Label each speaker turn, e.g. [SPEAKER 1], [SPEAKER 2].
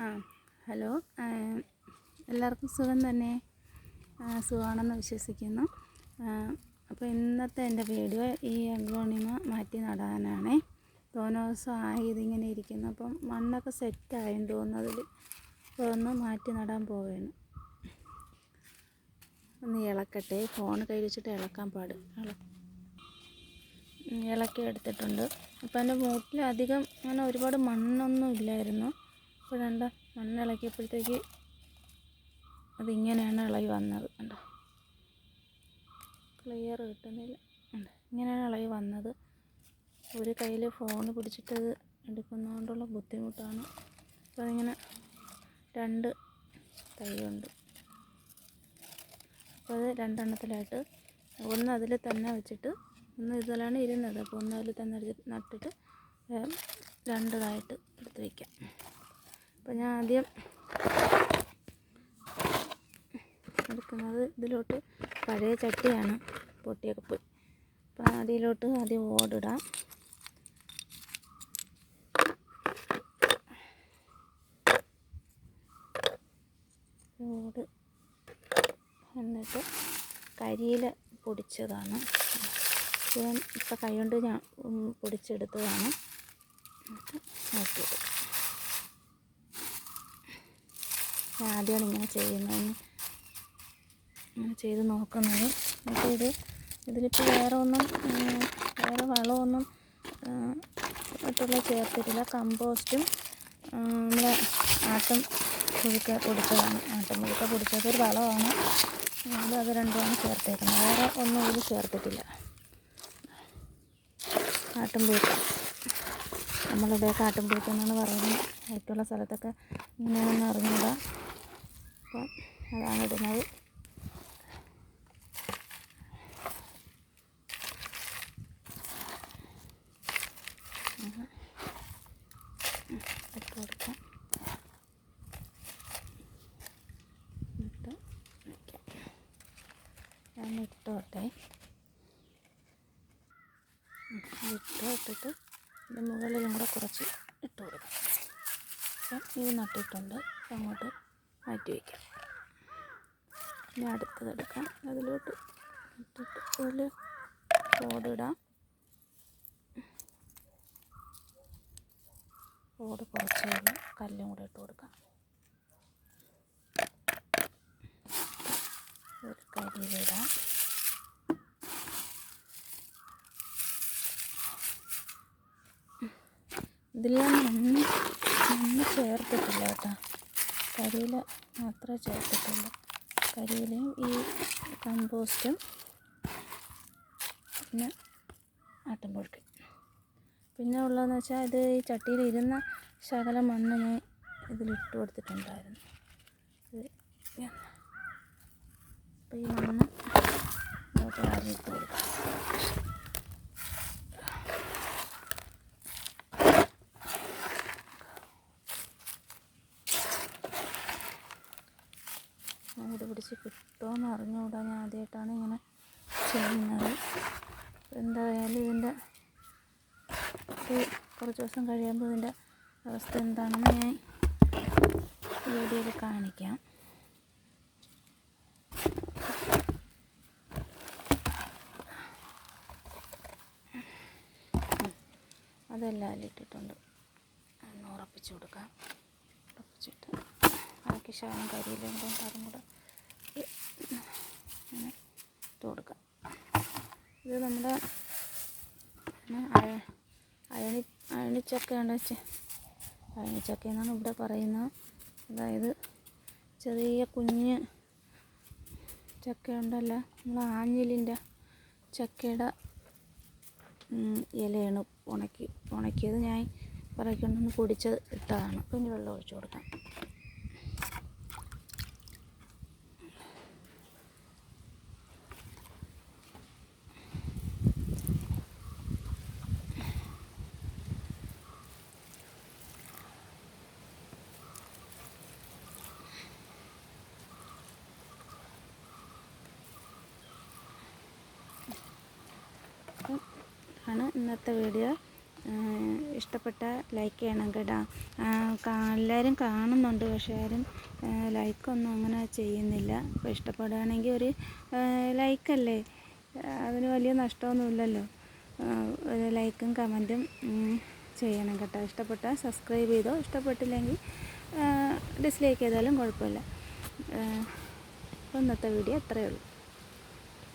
[SPEAKER 1] ആ ഹലോ. എല്ലാവർക്കും സുഖം തന്നെ. സുഖമാണെന്ന് വിശ്വസിക്കുന്നു. അപ്പോൾ ഇന്നത്തെ എന്റെ വീഡിയോ ഈ അഗ്ലോണിമ മാറ്റി നടാനാണ്. ദിവസം ആയി ഇതിങ്ങനെ ഇരിക്കുന്നു. അപ്പം മണ്ണൊക്കെ സെറ്റായെന്ന് തോന്നുന്നു അതിൽ അപ്പോൾ ഒന്ന് മാറ്റി നടാൻ പോവുകയാണ് ഒന്ന് ഇളക്കട്ടെ. ഫോൺ കൈ വെച്ചിട്ട് ഇളക്കാൻ പാട്. ഇള ഇളക്കി എടുത്തിട്ടുണ്ട്. അപ്പോൾ എന്റെ മൂട്ടിൽ അധികം അങ്ങനെ ഒരുപാട് മണ്ണൊന്നും ഇല്ലായിരുന്നു. രണ്ട് മണ്ണ് ഇളക്കിയപ്പോഴത്തേക്ക് അതിങ്ങനെയാണ് ഇളകി വന്നത്. കണ്ടോ? ക്ലിയർ കിട്ടുന്നില്ല. ഇങ്ങനെയാണ് ഇളകി വന്നത്. ഒരു കയ്യിൽ ഫോൺ പിടിച്ചിട്ടത് എടുക്കുന്നതുകൊണ്ടുള്ള ബുദ്ധിമുട്ടാണ്. അപ്പോൾ അതിങ്ങനെ രണ്ട് തൈയുണ്ട്. അപ്പോൾ അത് രണ്ടെണ്ണത്തിലായിട്ട് ഒന്ന് അതിൽ തന്നെ വെച്ചിട്ട് ഒന്ന് ഇതിലാണ് ഇരുന്നത്. അപ്പോൾ ഒന്ന് അതിൽ തന്നെ നട്ടിട്ട് രണ്ടതായിട്ട് എടുത്ത് വയ്ക്കാം അപ്പോൾ ഞാൻ ആദ്യം എടുക്കുന്നത് ഇതിലോട്ട് പഴയ ചട്ടിയാണ് പൊട്ടിയ കപ്പ് അപ്പോൾ അതിലോട്ട് ആദ്യം ഓടിടാം ഓട് എന്നിട്ട് കരിയില പൊടിച്ചതാണ്. ഇപ്പം കൈ കൊണ്ട് ഞാൻ പൊടിച്ചെടുത്തതാണ്. എന്നിട്ട് നോക്കിയത് ഞാൻ ആദ്യമാണ് ഇങ്ങനെ ചെയ്യുന്നത്. ഇങ്ങനെ ചെയ്ത് നോക്കുന്നത്. എന്നിട്ട് ഇത് ഇതിലിപ്പോൾ വേറെ ഒന്നും വേറെ വളമൊന്നും മറ്റുള്ള ചേർത്തിട്ടില്ല. കമ്പോസ്റ്റും നമ്മൾ ആട്ടം പുഴുക്ക പൊടിച്ചതാണ്. ആട്ടം പുഴുക്ക പൊടിച്ചത് ഒരു വളമാണ്. അത് അത് രണ്ടുമാണ് ചേർത്തേക്കുന്നത്. വേറെ ഒന്നും ഇതിൽ ചേർത്തിട്ടില്ല. ആട്ടും പുഴുക്ക. പുഴുക്ക എന്നാണ് പറയുന്നത് ഏറ്റവും സ്ഥലത്തൊക്കെ ഇങ്ങനെയാണെന്ന് അറിഞ്ഞത് അപ്പം അതാണ് ഇടുന്നത്. ഞാൻ ഇട്ടോട്ടെ ഇട്ട് ഇട്ടിട്ട് ഇത് മുകളിലും കൂടെ കുറച്ച് ഇട്ട് കൊടുക്കാം. ഇത് നട്ടിട്ടുണ്ട്. അങ്ങോട്ട് മാറ്റി വയ്ക്കാം. ഇനി അടുത്തത് എടുക്കാം. അതിലോട്ട് ഇട്ടിട്ട് അതിൽ ഓടിടാം ഓട് കുറച്ച് കഴിഞ്ഞ് കല്ലും കൂടെ ഇട്ട് കൊടുക്കാം. ഒരു കരിയിലിടാം ഞാൻ മണ്ണ് മണ്ണ് ചേർത്തിട്ടില്ല കേട്ടോ. കരിയില മാത്രമേ ചേർത്തിട്ടുള്ളൂ. കരിയിലയും ഈ കമ്പോസ്റ്റും പിന്നെ ആട്ടുംപുഴുക്ക് പിന്നെ ഉള്ളതെന്ന് വെച്ചാൽ ഇത് ഈ ചട്ടിയിൽ ഇരുന്ന ശകലം മണ്ണ് ഞാൻ ഇതിലിട്ട് കൊടുത്തിട്ടുണ്ടായിരുന്നു. അപ്പോൾ ഈ മണ്ണ് അങ്ങോട്ട് വാരി ഇട്ട് കൊടുക്കാം മൂട് പിടിച്ച് കിട്ടുമോയെന്ന് അറിഞ്ഞുകൂടാ. ഞാൻ ആദ്യമായിട്ടാണ് ഇങ്ങനെ ചെയ്യുന്നത്. എന്തായാലും ഇതിന്റെ കുറച്ച് ദിവസം കഴിയുമ്പോൾ ഇതിന്റെ അവസ്ഥ എന്താണെന്ന് ഞാൻ വീഡിയോയിൽ കാണിക്കാം. അതെല്ലാം അതിലിട്ടിട്ടുണ്ട്. ഒന്ന് ഉറപ്പിച്ചു കൊടുക്കാം. ഉറപ്പിച്ചിട്ട് ബാക്കി ശകലം കരിയിലും കൊണ്ട് അതും കൂടെ ഇങ്ങനെ ഇട്ട് കൊടുക്കാം. ഇത് നമ്മുടെ അയണി അയണിച്ചക്ക ഉണ്ട് അയണിച്ചക്ക എന്നാണ് ഇവിടെ പറയുന്നത്. അതായത് ചെറിയ കുഞ്ഞ് ചക്കയുണ്ടല്ല നമ്മൾ ആഞ്ഞിലിന്റെ ചക്കയുടെ ഇലയാണ് ഉണക്കി ഉണക്കിയത് ഞാൻ പറക്കൊണ്ടൊന്ന് പൊടിച്ച് ഇട്ടതാണ്. പിന്നെ വെള്ളം ഒഴിച്ചു കൊടുക്കാം. ആണ് ഇന്നത്തെ വീഡിയോ. ഇഷ്ടപ്പെട്ട ലൈക്ക് ചെയ്യണം കേട്ടോ. എല്ലാവരും കാണുന്നുണ്ട് പക്ഷേ ആരും ലൈക്കൊന്നും അങ്ങനെ ചെയ്യുന്നില്ല. അപ്പോൾ ഇഷ്ടപ്പെടുകയാണെങ്കിൽ ഒരു ലൈക്കല്ലേ അതിന് വലിയ നഷ്ടമൊന്നുമില്ലല്ലോ ഒരു ലൈക്കും കമന്റും ചെയ്യണം കേട്ടോ. ഇഷ്ടപ്പെട്ടാൽ സബ്സ്ക്രൈബ് ചെയ്തോ? ഇഷ്ടപ്പെട്ടില്ലെങ്കിൽ ഡിസ്ലൈക്ക് ചെയ്താലും കുഴപ്പമില്ല. ഇന്നത്തെ വീഡിയോ അത്രയേ ഉള്ളൂ.